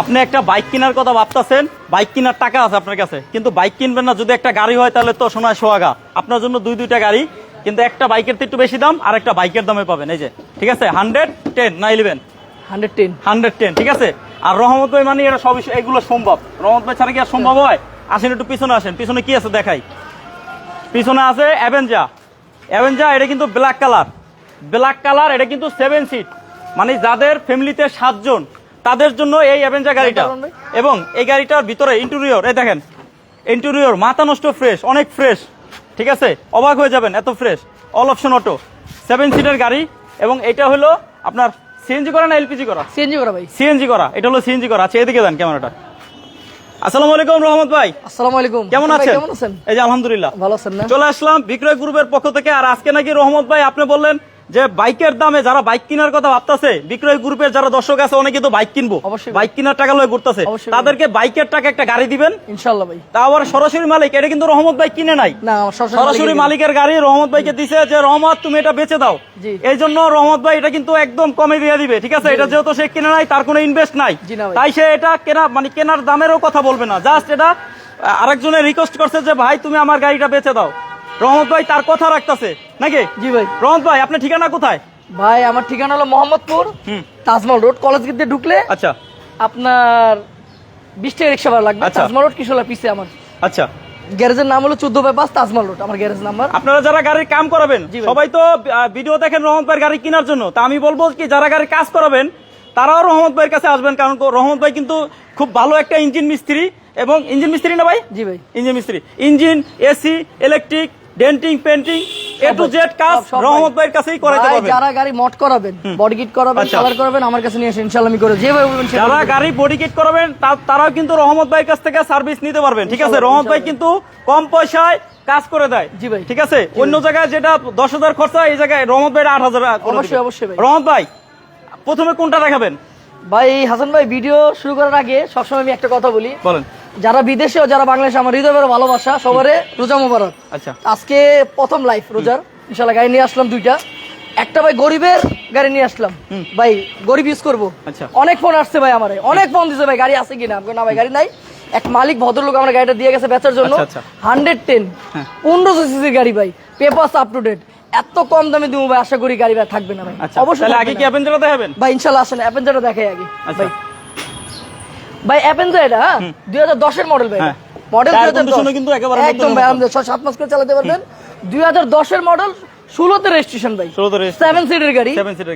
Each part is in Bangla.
আপনি একটা বাইক কেনার কথা ভাবতেছেন বাইক কেনার টাকা আছে আপনার কাছে কিন্তু বাইক কিনবেন না যদি একটা গাড়ি হয় তাহলে তো সোনায় সোহাগা। আপনার জন্য দুই দুইটা গাড়ি কিন্তু একটা বাইকের তো একটু বেশি দাম আর একটা বাইকের দামে পাবেন এই যে ঠিক আছে? হান্ড্রেড টেন না eleven hundred ten hundred ten ঠিক আছে? আর রহমত ভাই মানে এটা সব এগুলো সম্ভব। রহমত ভাই ছাড়া কি আর সম্ভব হয়? আসেন একটু পিছনে আসেন পিছনে কি আছে দেখাই। পিছনে আছে অ্যাভেঞ্জা অ্যাভেঞ্জা এটা কিন্তু ব্ল্যাক কালার ব্ল্যাক কালার এটা কিন্তু সেভেন সিট মানে যাদের ফ্যামিলিতে সাতজন তাদের জন্য এই অ্যাভেঞ্জা গাড়িটা। এবং এই গাড়িটার ভিতরে ইন্টেরিয়র এই দেখেন ইন্টেরিয়র মাথা নষ্ট ফ্রেশ অনেক ফ্রেশ ঠিক আছে? অবাক হয়ে যাবেন এত fresh all option auto seven সিটের গাড়ি এবং এটা হলো আপনার সিএনজি করা না এলপিজি করা? সিএনজি করা ভাই। সিএনজি করা এটা হলো সিএনজি করা। আচ্ছা এদিকে দেন ক্যামেরাটা। আসসালামু আলাইকুম রহমত ভাই। আসসালামু আলাইকুম। কেমন আছেন? কেমন আছেন? এই যে আলহামদুলিল্লাহ। ভালো আছেন না? চলে আসলাম বিক্রয় গ্রুপের পক্ষ থেকে আর আজকে নাকি রহমত ভাই আপনি বললেন যে বাইকের দামে যারা বাইক কেনার কথা ভাবতেছে বিক্রয় গ্রুপের যারা দর্শক আছে অনেকে তো বাইক কিনবো। বাইক কেনার টাকা লয়ে ঘুরতেছে। তাদেরকে বাইকের টাকা একটা গাড়ি দিবেন। ইনশাল্লাহ ভাই। তা আবার সরাসরি মালিক এটা কিন্তু রহমত ভাই কিনে নাই। সরাসরি মালিকের গাড়ি রহমত ভাইকে দিছে যে রহমত তুমি এটা বেচে দাও। এই জন্য রহমত ভাই এটা কিন্তু একদম কমে দিয়ে দিবে ঠিক আছে? এটা যেহেতু সে কিনে নাই তার কোনো ইনভেস্ট নাই। তাই সে এটা কেনা মানে কেনার দামেরও কথা বলবে না। জাস্ট এটা আরেকজনের রিকোয়েস্ট করছে যে ভাই তুমি আমার গাড়িটা বেচে দাও। রহমত ভাই তার কথা রাখতেছে। নাকি? জি ভাই। রহমত ভাই আপনার ঠিকানা কোথায়? ভাই আমার ঠিকানা হলো মোহাম্মদপুর হুম। তাজমহল রোড কলেজ গেট দিয়ে ঢুকলে আচ্ছা। আপনার বিশ টাকা রিক্সা ভাড়া লাগবে। আচ্ছা। তাজমহল রোড কিশোলা পিছে আমার। আচ্ছা। গ্যারেজের নাম হলো চোদ্দ বাই পাঁচ তাজমহল রোড আমার গ্যারেজ নাম্বার। আপনারা যারা গাড়ির কাম করাবেন সবাই তো ভিডিও দেখেন রহমত ভাইয়ের গাড়ি কেনার জন্য। তা আমি বলব কি যারা গাড়ির কাজ করাবেন তারাও রহমত ভাইয়ের কাছে আসবেন। কারণ রহমত ভাই কিন্তু খুব ভালো একটা ইঞ্জিন মিস্ত্রি। এবং ইঞ্জিন মিস্ত্রি না ভাই? জি ভাই। ইঞ্জিন মিস্ত্রি। Engine AC electric denting painting A to. Z কাজ। রহমত ভাইয়ের কাছেই করাইতে পারবেন যারা গাড়ি মট করাবেন বডি কিট করাবেন আচ্ছা। কালার করাবেন আমার কাছে নিয়ে আসেন ইনশাল্লাহ আমি করে যেভাবে বলবেন যারা গাড়ি বডি কিট করাবেন তারাও কিন্তু রহমত ভাইয়ের কাছ থেকে সার্ভিস নিতে পারবেন ঠিক আছে রহমত ভাই কিন্তু কম পয়সায় কাজ করে দেয় জি ভাই। ঠিক আছে অন্য জায়গায় যেটা দশ হাজার খরচা এই জায়গায় রহমত ভাই আট হাজার অবশ্যই, অবশ্যই ভাই। রহমত ভাই প্রথমে কোনটা দেখাবেন ভাই হাসান ভাই ভিডিও শুরু করার আগে সবসময় আমি একটা কথা বলি বলেন যারা বিদেশে ও যারা বাংলাদেশে আমার হৃদয়ের ভালোবাসা সবারে রোজা মোবারক। আচ্ছা। আজকে প্রথম লাইফ রোজার। ইনশাল্লাহ গাড়ি নিয়ে আসলাম দুইটা। একটা ভাই গরিবের গাড়ি নিয়ে আসলাম। ভাই গরিব ইউজ করব। আচ্ছা। অনেক ফোন আসছে ভাই আমার। অনেক ফোন দিছে ভাই গাড়ি আছে কিনা? না ভাই গাড়ি নাই। এক মালিক ভদ্রলোক আমার গাড়িটা দিয়ে গেছে বেচার জন্য। Hundred ten. পনেরোশো সিসির গাড়ি ভাই। পেপার্স আপ টু ডেট এত কম দামে দিব ভাই আশা করি গাড়ি ভাই থাকবে না ভাই। আচ্ছা। অবশ্যই আগে কি অ্যাভেঞ্জারটা দেখাবেন? ভাই ইনশাল্লাহ আসেন অ্যাপেঞ্জারটা দেখাই আগে। আচ্ছা। ভাই ভাই অ্যাপেঞ্জার এটা হ্যাঁ দুই হাজার দশের মডেল ভাই। হ্যাঁ। মডেল কিন্তু একেবারে একদম ভাই আমাদের ছয় সাত মাস করে চালাতে পারবেন। দুই হাজার দশের মডেল ষোলোতে রেজিস্ট্রেশন ভাই। 16 তে registration। সেভেন সিটের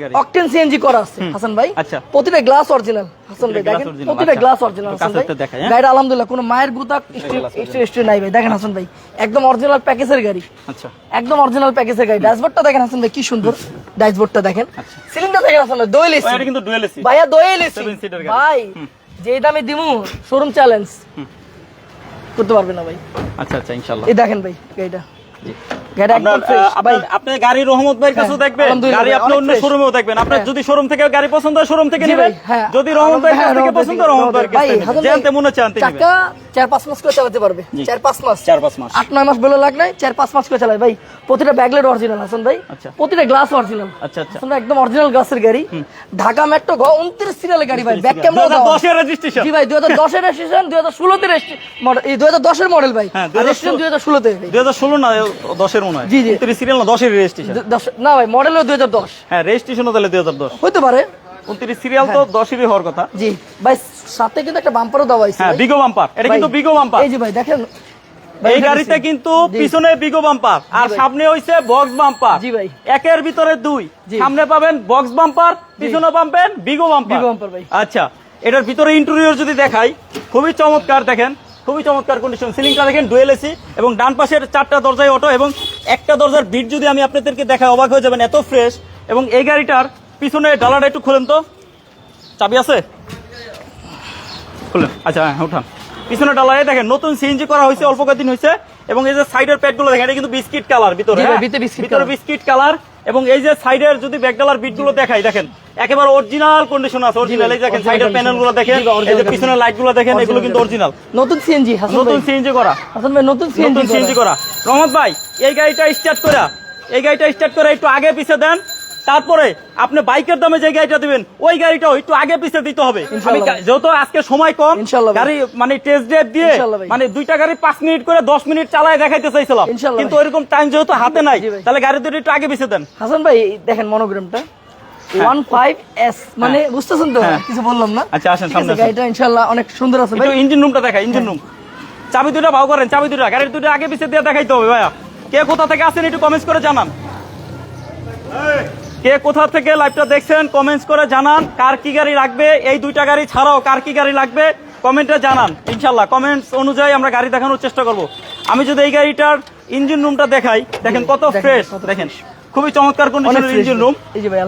গাড়ি। অকটেন সিএনজি করা আছে হাসান ভাই। আচ্ছা। প্রতিটা গ্লাস অরিজিনাল হাসান ভাই। দেখেন প্রতিটা আচ্ছা। গ্লাস অরিজিনাল একটু হাসান ভাই। হ্যাঁ? গাড়িটা আলহামদুলিল্লাহ কোনো মায়ের গুতা হিস্ট্রি নাই ভাই। দেখেন হাসান ভাই। একদম অরিজিনাল প্যাকেজের গাড়ি। আচ্ছা। একদম অরিজিনাল প্যাকেজের গাড়ি। ড্যাশবোর্ডটা দেখেন হাসান ভাই কি সুন্দর। ড্যাশবোর্ডটা দেখেন। আচ্ছা। সিলিংটা দেখেন হাসান ভাই দোয়েল এসি। কিন্তু ডুয়েল এসি। ভাইয়া দোয়েল এসি। ভাই যে দামে দিমু শোরুম চ্যালেঞ্জ করতে পারবে না ভাই। আচ্ছা আচ্ছা ইনশাআল্লাহ এই দেখেন ভাই গাড়িটা। আপনার গাড়ি রহমত ভাইয়ের কাছেও হ্যাঁ, দেখবেন। আলহামদুলিল্লাহ গাড়ি আপনি অন্য। শোরুমেও দেখবেন। আপনার হ্যাঁ। যদি শোরুম থেকে গাড়ি পছন্দ হয় শোরুম থেকে নেবেন। হ্যাঁ। যদি রহমত ভাইয়ের কাছ হ্যাঁ, থেকে পছন্দ ভাই, রহমত ভাইয়ের কাছ থেকে মনে চান চাকা চার পাঁচ মাস করে চালাতে পারবে। চার পাঁচ মাস। চার পাঁচ মাস। আট নয় মাস বলে লাগ নাই চার পাঁচ মাস করে চালায় ভাই প্রতিটা ব্যাগলেট অরিজিনাল হাসান ভাই। আচ্ছা। প্রতিটা গ্লাস অরিজিনাল আচ্ছা আচ্ছা। একদম অরিজিনাল গ্লাসের গাড়ি। ঢাকা মেট্রো গ উনত্রিশ সিরিয়ালের গাড়ি ভাই। ব্যাক ক্যামেরা দশের রেজিস্ট্রেশন জি ভাই দুই হাজার দশের রেজিস্ট্রেশন দুই হাজার ষোলোতে মডেল এই দুই হাজার দশের মডেল ভাই। রেজিস্ট্রেশন দুই হাজার ষোলোতে দুই হাজার ষোলো না দশের মনে হয়। জি, জি। সিরিয়াল না দশের রেজিস্ট্রেশন না ভাই মডেলও দুই হাজার দশ। হ্যাঁ রেজিস্ট্রেশনও তাহলে দুই হাজার দশ। হইতে পারে। উনত্রিশ সিরিয়াল তো দশেরই হওয়ার কথা। জি। ভাই সাথে কিন্তু একটা বাম্পারও দেওয়া হয়েছে। হ্যাঁ বিগো বাম্পার এটা কিন্তু বিগো বাম্পার এই যে ভাই দেখেন। এই গাড়িতে কিন্তু পিছনে বিগো বাম্পার আর সামনে হইছে বক্স বাম্পার জি ভাই। একের ভিতরে দুই। সামনে পাবেন বক্স বাম্পার পিছনে পাবেন বিগো বাম্পার বিগো বাম্পার ভাই। আচ্ছা এটার ভিতরে ইন্টেরিয়র যদি দেখাই খুবই চমৎকার দেখেন খুবই চমৎকার কন্ডিশন সিলিংটা দেখেন ডুয়েল এসি এবং ডান পাশের চারটা দরজায় অটো এবং একটা দরজার ভিড় যদি আমি আপনাদেরকে দেখাই অবাক হয়ে যাবেন এত ফ্রেশ এবং এই গাড়িটার পিছনে ডালাটা একটু খুলেন তো। চাবি আছে? খুলেন। আচ্ছা হ্যাঁ উঠান। পিছনে ডালায় দেখেন নতুন সিএনজি করা হয়েছে অল্প কয়েকদিন হয়েছে এবং এই যে সাইডের প্যাডগুলো দেখেন এটা কিন্তু বিস্কিট কালার ভিতরে হ্যাঁ? ভিতরে বিস্কিট কালার। এবং এই যে সাইডের যদি ব্যাকডালার বিটগুলো দেখাই দেখেন একেবারে অরিজিনাল কন্ডিশন আছে অরিজিনাল এই দেখেন সাইডের condition প্যানেলগুলো দেখেন এই যে পিছনের লাইটগুলো দেখেন এগুলো কিন্তু অরিজিনাল নতুন সিএনজি নতুন সিএনজি করা। হাসান ভাই নতুন সিএনজি সিএনজি করা। রহমত ভাই এই গাড়িটা স্টার্ট করা। এই গাড়িটা স্টার্ট করে একটু আগে পিছে দেন। তারপরে আপনি বাইকের দামে যে গাড়িটা দিবেন ওই গাড়িটাও একটু আগে পিছিয়ে দিতে হবে। যেহেতু আজকে সময় কম গাড়ি মানে টেস্ট ড্রাইভ দিয়ে মানে দুইটা গাড়ি পাঁচ মিনিট করে দশ মিনিট চালায় দেখাইতে চাইছিলাম কিন্তু ওইরকম টাইম যেহেতু হাতে নাই তাহলে গাড়ি দুটো একটু আগে পিছিয়ে দেন। হাসান ভাই দেখেন মনোগ্রামটা ওয়ান ফাইভ এস মানে বুঝতেছেন তো? হ্যাঁ। কিছু বললাম না? আচ্ছা, আসেন, সামনে গাড়িটা ইনশাল্লাহ অনেক সুন্দর আছে ভাই। একটু ইঞ্জিন রুমটা দেখা ইঞ্জিন রুম চাবি দুটো ভাও করেন চাবি দুটো গাড়ির দুটো আগে পিছিয়ে দিয়ে দেখাইতে হবে ভাইয়া। কে কোথা থেকে আসেন একটু কমেন্টস করে জানান। কে কোথা থেকে লাইভটা দেখছেন কমেন্টস করে জানান। কার কি গাড়ি লাগবে এই দুইটা গাড়ি ছাড়াও কার কি গাড়ি লাগবে কমেন্টে জানান। ইনশাল্লাহ কমেন্টস অনুযায়ী আমরা গাড়ি দেখানোর চেষ্টা করব। আমি যদি এই গাড়িটার ইঞ্জিন রুমটা দেখাই দেখেন কত ফ্রেশ দেখেন। খুবই চমৎকার কন্ডিশনের ইঞ্জিন রুম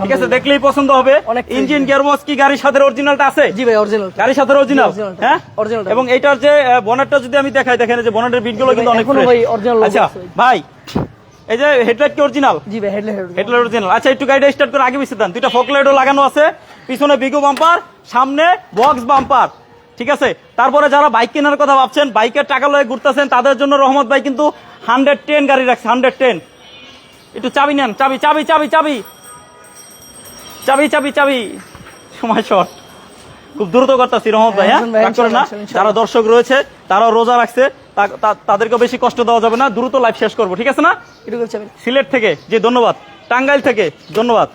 ঠিক আছে দেখলেই পছন্দ হবে। ইঞ্জিন। গিয়ারবক্স কি গাড়ির সাথে অরিজিনালটা আছে? জি ভাই অরিজিনাল গাড়ির সাথে অরিজিনাল। হ্যাঁ? টা। এবং এটার যে বনেটটা যদি আমি দেখাই দেখেন এই যে বনেটের বিটগুলো কিন্তু অনেক ভাই logo আচ্ছা ভাই। এই যে হেডলাইট কি অরিজিনাল জি ভাই হেডলাইট হেডলাইট অরিজিনাল আচ্ছা একটু গাড়িটা স্টার্ট করে আগে পিছিয়ে দেন। দুইটা ফকলাইটও লাগানো আছে। পিছনে বিগো বাম্পার সামনে বক্স বাম্পার ঠিক আছে? তারপরে যারা বাইক কেনার কথা ভাবছেন বাইকের টাকা লয়ে ঘুরতেছেন তাদের জন্য রহমত ভাই কিন্তু হান্ড্রেড টেন গাড়ি রাখছে হান্ড্রেড টেন একটু চাবি নেন চাবি চাবি চাবি চাবি। চাবি চাবি চাবি। সময় শর্ট খুব দ্রুত করতেছি রহমত ভাই হ্যাঁ? করেন না। যারা দর্শক রয়েছে তারাও রোজা রাখছে তা- তা- বেশি কষ্ট দেওয়া যাবে না দ্রুত লাইভ শেষ করব ঠিক আছে না? সিলেট থেকে জি ধন্যবাদ। টাঙ্গাইল থেকে ধন্যবাদ।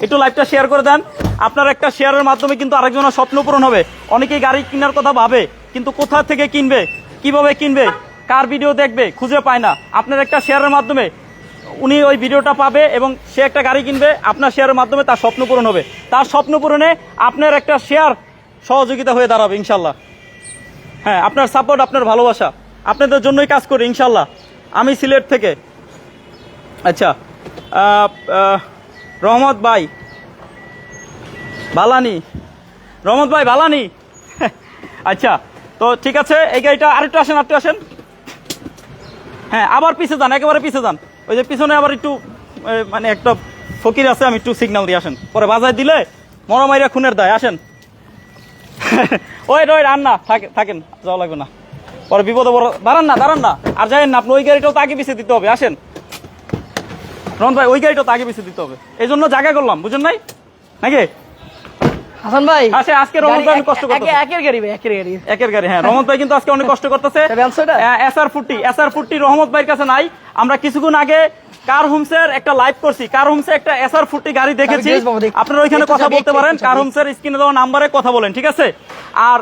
একটু লাইভটা শেয়ার করে দেন। আপনার একটা শেয়ারের মাধ্যমে কিন্তু আরেকজনের স্বপ্ন পূরণ হবে। অনেকেই গাড়ি কেনার কথা ভাবে কিন্তু কোথা থেকে কিনবে কীভাবে কিনবে কার ভিডিও দেখবে খুঁজে পায় না। আপনার একটা শেয়ারের মাধ্যমে উনি ওই ভিডিওটা পাবে এবং সে একটা গাড়ি কিনবে আপনার শেয়ারের মাধ্যমে তার স্বপ্ন পূরণ হবে। তার স্বপ্ন পূরণে আপনার একটা শেয়ার সহযোগিতা হয়ে দাঁড়াবে, ইনশাল্লাহ। হ্যাঁ আপনার সাপোর্ট আপনার ভালোবাসা, আপনাদের জন্যই কাজ করি, ইনশাল্লাহ। আমি সিলেট থেকে। আচ্ছা রহমত ভাই, বালানি, রহমত ভাই, বালানি। আচ্ছা তো ঠিক আছে, এই গাড়িটা আরেকটু আসেন আরেকটু আসেন। হ্যাঁ আবার পিছে যান, একেবারে পিছে যান। ওই যে পিছনে আবার একটু মানে একটা ফকির আছে, আমি একটু সিগন্যাল দিয়ে আসেন। পরে বাজায় দিলে মরমাইরা খুনের দায়, আসেন। ওই ওই, রান না, থাকে- থাকেন, যাওয়া লাগবে না। পরে বিপদে বড় দাঁড়ান না দাঁড়ান না, আর যাই না আপনি ওই গাড়িটাও তাকে পিছিয়ে দিতে হবে, আসেন। রন ভাই ওই গাড়িটাও তাকে পিছিয়ে দিতে হবে। এই জন্য জায়গা করলাম, বুঝেন নাই? নাকি? হাসান ভাই আচ্ছা, আজকে রহমত ভাই কষ্ট করতেছে। একের গাড়ি ভাই একের গাড়ি। একের গাড়ি হ্যাঁ রহমত ভাই কিন্তু আজকে অনেক কষ্ট করতেছে। তবে answer টা? এসআর ফুটি এসআর ফুটি রহমত ভাইয়ের কাছে নাই। আমরা কিছুক্ষণ আগে কার হোমসের একটা লাইভ করছি। কার হোমসে একটা এসআর ফুটি গাড়ি দেখেছি। আপনারা ওইখানে কথা বলতে পারেন। কার হোমসের স্ক্রিনে দেওয়া নাম্বারে কথা বলেন ঠিক আছে? আর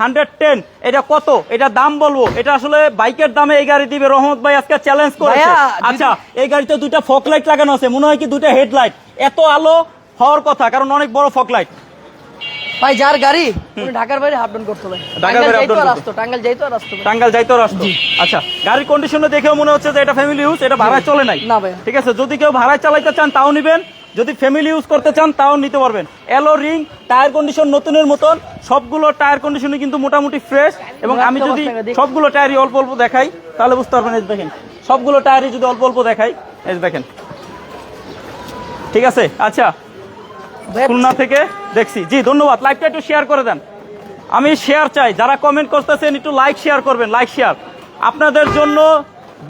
হান্ড্রেড টেন এটা কত? এটা দাম বলব। এটা আসলে বাইকের দামে এই গাড়ি দিবে। রহমত ভাই আজকে চ্যালেঞ্জ করেছে। আচ্ছা এই গাড়িতে দুইটা ফক লাইট লাগানো আছে। মনে হয় কি দুইটা হেডলাইট এত আলো হওয়ার কথা কারণ অনেক বড় ফক লাইট ভাই যার গাড়ি উনি ঢাকার বাইরে হাফ ডাউন করতে ভাই ঢাকার বাইরে যাইতো up আর টাঙ্গাইল যাইতো আর আসতো। ভাই। টাঙ্গাল যাইতো রাষ্ট্র আচ্ছা গাড়ির কন্ডিশনে দেখেও মনে হচ্ছে যে এটা ফ্যামিলি ইউজ এটা ভাড়ায় চলে নাই। না ভাইয়া। ঠিক আছে যদি কেউ ভাড়ায় চালাইতে চান তাও নিবেন। যদি ফ্যামিলি ইউজ করতে চান তাও নিতে পারবেন। এলো রিং টায়ার কন্ডিশন নতুনের মতন সবগুলো টায়ার কন্ডিশনে কিন্তু মোটামুটি ফ্রেশ এবং আমি যদি সবগুলো টায়ারই অল্প অল্প দেখাই তাহলে বুঝতে পারবেন এই যে দেখেন। সবগুলো টায়ারই যদি অল্প অল্প দেখাই এই যে দেখেন। ঠিক আছে আচ্ছা। খুলনা থেকে দেখছি। জি, ধন্যবাদ। লাইকটা একটু শেয়ার করে দেন। আমি শেয়ার চাই। যারা কমেন্ট করতেছেন, একটু লাইক শেয়ার করবেন লাইক শেয়ার আপনাদের জন্য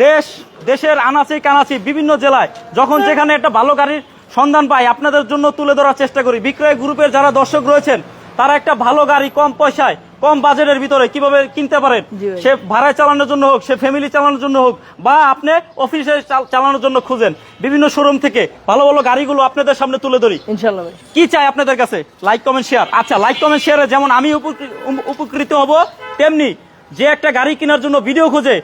দেশ, দেশের আনাচি কানাচি বিভিন্ন জেলায় যখন যেখানে একটা ভালো গাড়ির সন্ধান পাই, আপনাদের জন্য তুলে ধরার চেষ্টা করি। বিক্রয় গ্রুপের যারা দর্শক রয়েছেন তারা একটা ভালো গাড়ি কম পয়সায় কম বাজেটের ভিতরে কীভাবে কিনতে পারেন? সে ভাড়ায় চালানোর জন্য হোক সে ফ্যামিলি চালানোর জন্য হোক বা আপনি অফিসে চালানোর জন্য খুঁজেন বিভিন্ন শোরুম থেকে ভালো ভালো গাড়িগুলো আপনাদের সামনে তুলে ধরি। ইনশাল্লাহ কি চাই আপনাদের কাছে? লাইক কমেন্ট শেয়ার আচ্ছা লাইক কমেন্ট শেয়ারে যেমন আমি উপকৃ- উপকৃত হব তেমনি যে একটা গাড়ি কেনার জন্য ভিডিও খুঁজে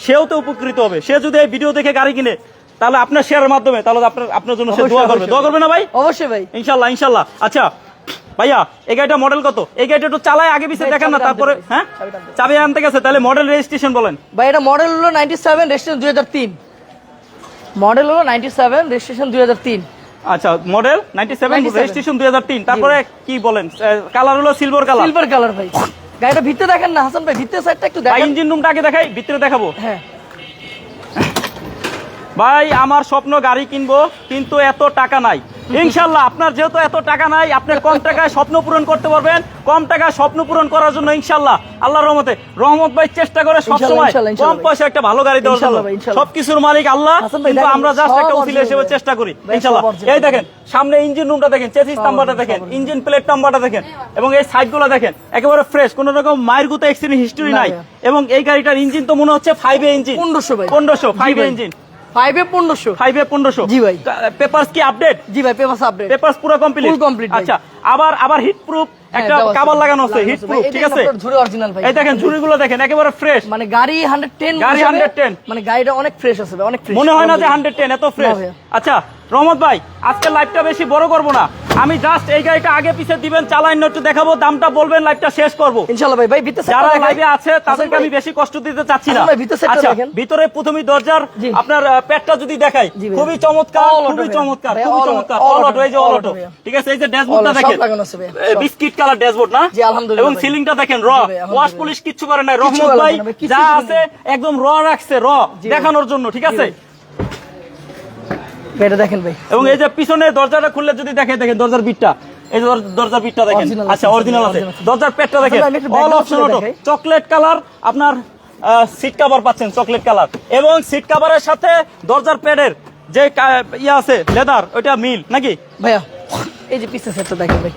সেও তো উপকৃত হবে। সে যদি এই ভিডিও দেখে গাড়ি কিনে তাহলে আপনার শেয়ারের মাধ্যমে তাহলে আপনার আপনার জন্য সে দোয়া করবে। দোয়া করবে না ভাই? অবশ্যই ভাই। ইনশাল্লাহ ইনশাল্লাহ আচ্ছা ভাইয়া এই গাড়িটা মডেল কত? এই গাড়িটা একটু চালায় আগে পিছিয়ে দেখেন না তারপরে হ্যাঁ। চাবি আনতে গেছে তাহলে মডেল রেজিস্ট্রেশন বলেন। ভাই এটা মডেল হলো নাইনটি সেভেন রেজিস্ট্রেশন দুই হাজার তিন। মডেল হলো নাইনটি সেভেন রেজিস্ট্রেশন দুই হাজার তিন। আচ্ছা মডেল নাইনটি সেভেন 97 রেজিস্ট্রেশন দুই হাজার তিন। তারপরে কি বলেন? কালার হলো সিলভার কালার সিলভার কালার ভাই। গাড়িটা ভিতরে দেখেন না হাসান ভাই ভিতরে সাইডটা একটু দেখেন। ইঞ্জিন রুমটা আগে দেখাই ভিতরে দেখাবো। হ্যাঁ। ভাই আমার স্বপ্ন গাড়ি কিনবো কিন্তু এত টাকা নাই। ইনশাল্লাহ আপনার যেহেতু এত টাকা নাই আপনি কম টাকায় স্বপ্ন পূরণ করতে পারবেন। কম টাকায় স্বপ্ন পূরণ করার জন্য ইনশাল্লাহ আল্লাহর রহমতে। রহমত ভাই চেষ্টা করে সবসময় কম পয়সা একটা ভালো গাড়ি দেওয়ার জন্য। সবকিছুর মালিক আল্লাহ কিন্তু আমরা জাস্ট একটা original হিসেবে চেষ্টা করি ইনশাল্লাহ এই দেখেন সামনে ইঞ্জিন রুমটা দেখেন চেসিস নাম্বারটা দেখেন ইঞ্জিন প্লেট নাম্বারটা দেখেন এবং এই সাইডগুলো দেখেন একেবারে ফ্রেশ কোন রকম মায়ের গুতো অ্যাক্সিডেন্ট হিস্টরি নাই। এবং এই গাড়িটার ইঞ্জিন তো মনে হচ্ছে ফাইভ এ ইঞ্জিন 1500 ভাই। পনেরোশো ফাইভ এ ইঞ্জিন ফাইভে পনেরোশো। ফাইভ এ পনেরোশো। জি ভাই। পেপারস কি আপডেট জি ভাই পেপার আপডেট পেপারস পুরো কমপ্লিট Full আচ্ছা আবার আবার হিট প্রুফ একটা লাগানো আছে হিট প্রুফ ঠিক আছে? ঝুড়ি অরিজিনাল ভাই। এই দেখেন ঝুড়িগুলো দেখেন একেবারে ফ্রেশ মানে গাড়ি 110 মানে গাড়িটা অনেক ফ্রেশ আছে ভাই, অনেক ফ্রেশ মনে হয় না যে হান্ড্রেড টেন এত ফ্রেশ। আচ্ছা রহমত ভাই আজকে লাইভটা বেশি বড় করব না। আমি জাস্ট এই গাড়িটা আগে পিছে দিবেন চালাই একটু দেখাবো দামটা বলবেন লাইভটা শেষ করব। ইনশাল্লাহ ভাই ভাই ভিতরে যারা লাইভে আছে তাদেরকে আমি বেশি কষ্ট দিতে চাচ্ছি না। আচ্ছা ভিতরে প্রথমেই দরজার আপনার পেটটা যদি দেখাই খুবই চমৎকার খুবই চমৎকার খুবই চমৎকার। অল অটো এই যে অল অটো ঠিক আছে এই যে ড্যাশবোর্ডটা দেখেন। বিস্কিট কালার ড্যাশবোর্ড না জি, আলহামদুলিল্লাহ এবং। সিলিংটা দেখেন র। ওয়াশ পলিশ কিচ্ছু করে নাই। রহমত ভাই যা আছে একদম র রাখছে র দেখানোর জন্য ঠিক আছে? এটা দেখেন ভাই। এবং এই যে পিছনে দরজাটা খুললে যদি দেখে দেখেন দরজার বিটটা এই যে দরজার বিটটা দেখেন। আচ্ছা অরিজিনাল আছে। দরজার পেটটা দেখেন। All option auto chocolate colour আপনার সিট কভার পাচ্ছেন চকলেট কালার এবং সিট কভারের সাথে দরজার প্যাডের যে ইয়ে আছে লেদার ওইটা মিল নাকি? ভাইয়া এই যে পিসের সেটটা দেখেন ভাই।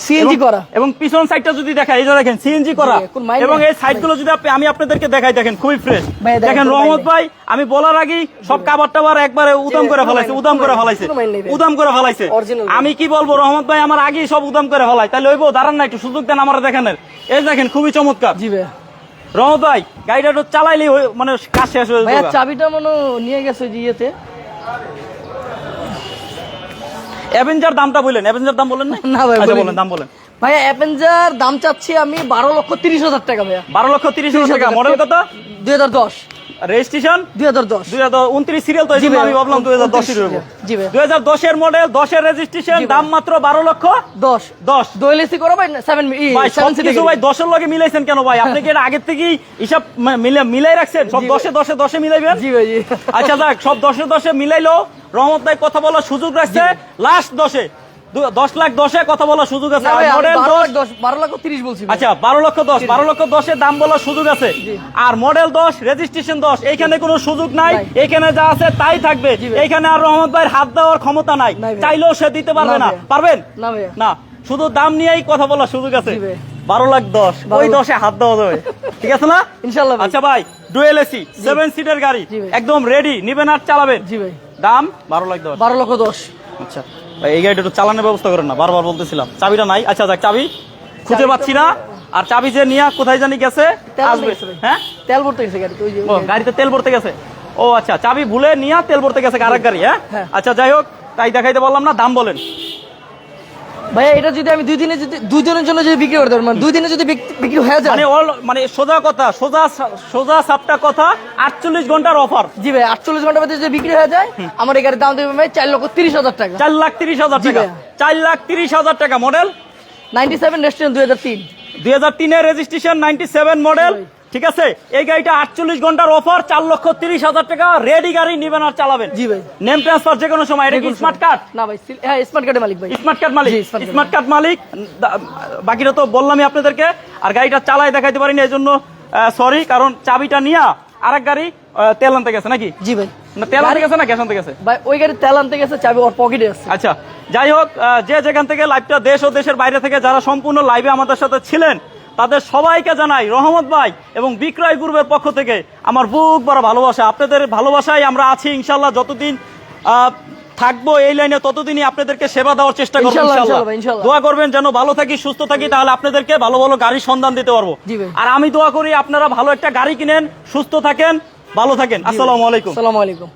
সিএনজি করা। এবং পিছন সাইডটা যদি দেখাই এই যে দেখেন সিএনজি করা। এবং। এই সাইডগুলো যদি আপনি- আমি আপনাদেরকে দেখাই দেখেন খুবই ফ্রেশ দেখেন, দেখেন রহমত। ভাই আমি বলার আগেই সব কাবার টাবার একবারে উদাম করে ফেলাইছে উদাম করে ফেলাইছে। ভাই। উদাম করে ফেলাইছে। ভাই। আমি কি বলব রহমত ভাই আমার আগেই সব উদাম করে ফেলাই। তাহলে ওইবো দাঁড়ান না একটু সুযোগ দেন আমার দেখেনের। এই দেখেন খুবই চমৎকার। জি ভাইয়া রহমত ভাই গাড়িটা একটু চালাইলে মানে কাজ শেষ হয়ে চাবিটা মনে নিয়ে গেছে ইয়েতে। অ্যাভেঞ্জার দামটা বললেন অ্যাভেঞ্জার দাম বলেন না? না ভাই, আচ্ছা বলেন। দাম বলেন। ভাইয়া অ্যাভেঞ্জার দাম চাচ্ছি আমি বারো লক্ষ তিরিশ হাজার টাকা ভাইয়া। বারো লক্ষ তিরিশ হাজার টাকা মডেল কত? দুই হাজার দশ। রেজিস্ট্রেশন? দুই হাজার দশ। দুই হাজার উনত্রিশ সিরিয়াল তো আমি ভাবলাম দুই হাজার দশই রইব জি ভাই। দুই হাজার দশের মডেল রেজিস্ট্রেশন দাম মাত্র বারো লক্ষ দশ। দশ। দোয়েলেসি করো ভাই সেভেন ভাই সেভেন সব কিছু ভাই দশের লগে মিলাইছেন কেন ভাই? আপনি কি এটা আগের থেকেই হিসাব মিলে- মিলাই রাখছেন? সব জি ভাই। দশে দশে দশে মিলাইবেন? জি ভাই। আচ্ছা যাক সব দশে দশে মিলাইলো। রহমত ভাই কথা বলার সুযোগ রাখছে। লাস্ট দশে। দু- দশ লাখ দশে কথা বলার সুযোগ আছে। মডেল দশ বারো তিরিশ বলছি আচ্ছা বারো লক্ষ দশ বারো লক্ষ দশের দাম বলার সুযোগ আছে। আর মডেল দশ রেজিস্ট্রেশন দশ এইখানে কোনো সুযোগ নাই। এখানে যা আছে তাই থাকবে। এইখানে আর রহমত ভাইয়ের হাত দেওয়ার ক্ষমতা নাই। চাইলেও সে দিতে পারবে না পারবেন? না শুধু দাম নিয়েই কথা বলার সুযোগ আছে। বারো লাখ দশ। ওই দশে হাত দেওয়া যাবে। ঠিক আছে না? ইনশাল্লাহ। আচ্ছা ভাই ডুয়েল এসি সেভেন সিটের গাড়ি। একদম রেডি নিবেন আর চালাবেন। দাম বারো লাখ দশ। বারো লক্ষ দশ। আচ্ছা। ভাই এই গাড়িটা একটু চালানোর ব্যবস্থা করেন না বারবার বলতেছিলাম। চাবিটা নাই? আচ্ছা যাক চাবি। খুঁজে পাচ্ছি না। আর চাবি যে নিয়ে কোথায় জানি গেছে আসবে। হ্যাঁ? তেল ভরতে গেছে গাড়ি ওই যে গাড়িতে তেল ভরতে গেছে। ও আচ্ছা চাবি ভুলে নিয়ে তেল ভরতে গেছে আরেক গাড়ি হ্যাঁ? হ্যাঁ। আচ্ছা যাই হোক তাই দেখাইতে বললাম না দাম বলেন। ভাইয়া এটা যদি আমি দুই দিনে যদি দুই দিনের জন্য যদি বিক্রি করতে পারি মানে দুই দিনে যদি বিক- বিক্রি হয়ে যায়। মানে অল মানে সোজা কথা সোজা সোজা সাপটা কথা আটচল্লিশ ঘণ্টার অফার জি ভাই আটচল্লিশ ঘণ্টার মধ্যে যদি বিক্রি হয়ে যায় আমার এই গাড়ির দাম দেবে ভাই চার লক্ষ তিরিশ হাজার টাকা। চার লাখ তিরিশ হাজার টাকা। চার লাখ তিরিশ হাজার টাকা মডেল নাইনটি সেভেন রেস্টুরেন্ট দুই হাজার তিন। দুই হাজার তিনের রেজিস্ট্রেশন নাইনটি সেভেন মডেল ঠিক আছে? এই গাড়িটা আটচল্লিশ ঘণ্টার অফার চার লক্ষ তিরিশ হাজার টাকা রেডি গাড়ি নিবেন আর চালাবেন। জি ভাই। নেম ট্রান্সফার যে কোনো সময় এটা কি স্মার্ট কার্ড না ভাই হ্যাঁ স্মার্ট কার্ডের মালিক ভাই। স্মার্ট কার্ড মালিক। স্মার্ট কার্ড মালিক। বাকিটা তো বললামই আপনাদেরকে। আর গাড়িটা চালাই দেখাইতে পারিনি এই জন্য সরি কারণ চাবিটা নিয়ে আরেক গাড়ি তেল আনতে গেছে নাকি? জি ভাই। না তেল আনতে গেছে না গ্যাস আনতে গেছে? ভাই ওই গাড়ির তেল আনতে গেছে চাবি ওর পকেটে আছে। আচ্ছা যাই হোক যে যেখান থেকে লাইভটা দেশ ও দেশের বাইরে থেকে যারা সম্পূর্ণ লাইভে আমাদের সাথে ছিলেন তাদের সবাইকে জানাই রহমত ভাই এবং বিক্রয় গ্রুপের পক্ষ থেকে আমার বুক বড় ভালোবাসা। আপনাদের ভালোবাসায় আমরা আছি ইনশাল্লাহ যতদিন আহ, থাকব এই লাইনে ততদিনই আপনাদেরকে সেবা দেওয়ার চেষ্টা করব ইনশাল্লাহ। দোয়া করবেন যেন ভালো থাকি সুস্থ থাকি তাহলে আপনাদেরকে ভালো ভালো গাড়ির সন্ধান দিতে পারব। আর আমি দোয়া করি আপনারা ভালো একটা গাড়ি কিনেন সুস্থ থাকেন ভালো থাকেন। আসসালামু আলাইকুম। আসসালামু আলাইকুম।